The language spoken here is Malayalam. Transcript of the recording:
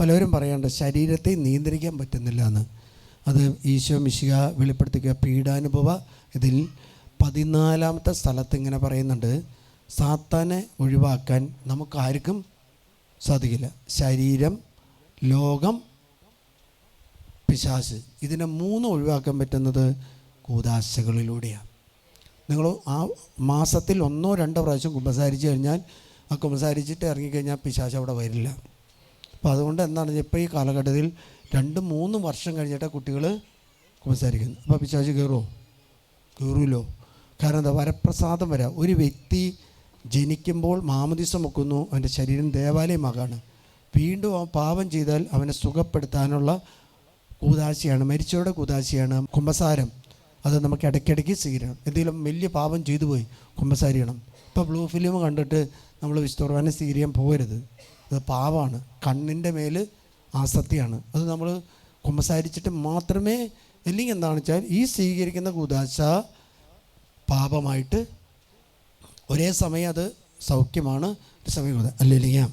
പലരും പറയാണ്ട് ശരീരത്തെ നിയന്ത്രിക്കാൻ പറ്റുന്നില്ല എന്ന്. അത് ഈശോ മിശിക വെളിപ്പെടുത്തിക്കുക പീഡാനുഭവ ഇതിൽ പതിനാലാമത്തെ സ്ഥലത്ത് ഇങ്ങനെ പറയുന്നുണ്ട് സാത്താനെ ഒഴിവാക്കാൻ നമുക്കാർക്കും സാധിക്കില്ല. ശരീരം ലോകം പിശാസ് ഇതിനെ മൂന്നും ഒഴിവാക്കാൻ പറ്റുന്നത് കൂതാശകളിലൂടെയാണ് നിങ്ങൾ ആ മാസത്തിൽ ഒന്നോ രണ്ടോ പ്രാവശ്യം കുമ്പസാരിച്ച് കഴിഞ്ഞാൽ ആ കുമ്പസാരിച്ചിട്ട് ഇറങ്ങിക്കഴിഞ്ഞാൽ പിശാച് അവിടെ വരില്ല. അപ്പോൾ അതുകൊണ്ട് എന്താണ് ഇപ്പോൾ ഈ കാലഘട്ടത്തിൽ രണ്ട് മൂന്ന് വർഷം കഴിഞ്ഞിട്ട് കുട്ടികൾ കുമ്പസാരിക്കുന്നത് അപ്പോൾ പിശാച് കയറുമോ കയറുമല്ലോ കാരണം എന്താ? വരപ്രസാദം വരാം. ഒരു വ്യക്തി ജനിക്കുമ്പോൾ മാമദിസം വെക്കുന്നു അവന്റെ ശരീരം ദേവാലയമാകാണ്. വീണ്ടും അവൻ പാപം ചെയ്താൽ അവനെ സുഖപ്പെടുത്താനുള്ള കൂതാശയാണ് മരിച്ചവരുടെ കൂതാശയാണ് കുമ്പസാരം. അത് നമുക്ക് ഇടയ്ക്കിടയ്ക്ക് സ്വീകരിക്കണം എന്തെങ്കിലും വലിയ പാപം ചെയ്തു പോയി കുമ്പസാരിക്കണം ഇപ്പോൾ ബ്ലൂ ഫിലിം കണ്ടിട്ട് നമ്മൾ വിസ്തോർവാനെ സ്വീകരിക്കാൻ പോകരുത്. അത് പാവാണ്. കണ്ണിന്റെ മേൽ ആസക്തിയാണ്. അത് നമ്മൾ കുമ്പസാരിച്ചിട്ട് മാത്രമേ അല്ലെങ്കിൽ എന്താണെന്ന് വെച്ചാൽ ഈ സ്വീകരിക്കുന്ന കുദാശ പാപമായിട്ട് ഒരേ സമയം അത് സൗഖ്യമാണ്. ഒരു സമയം അല്ലെങ്കിൽ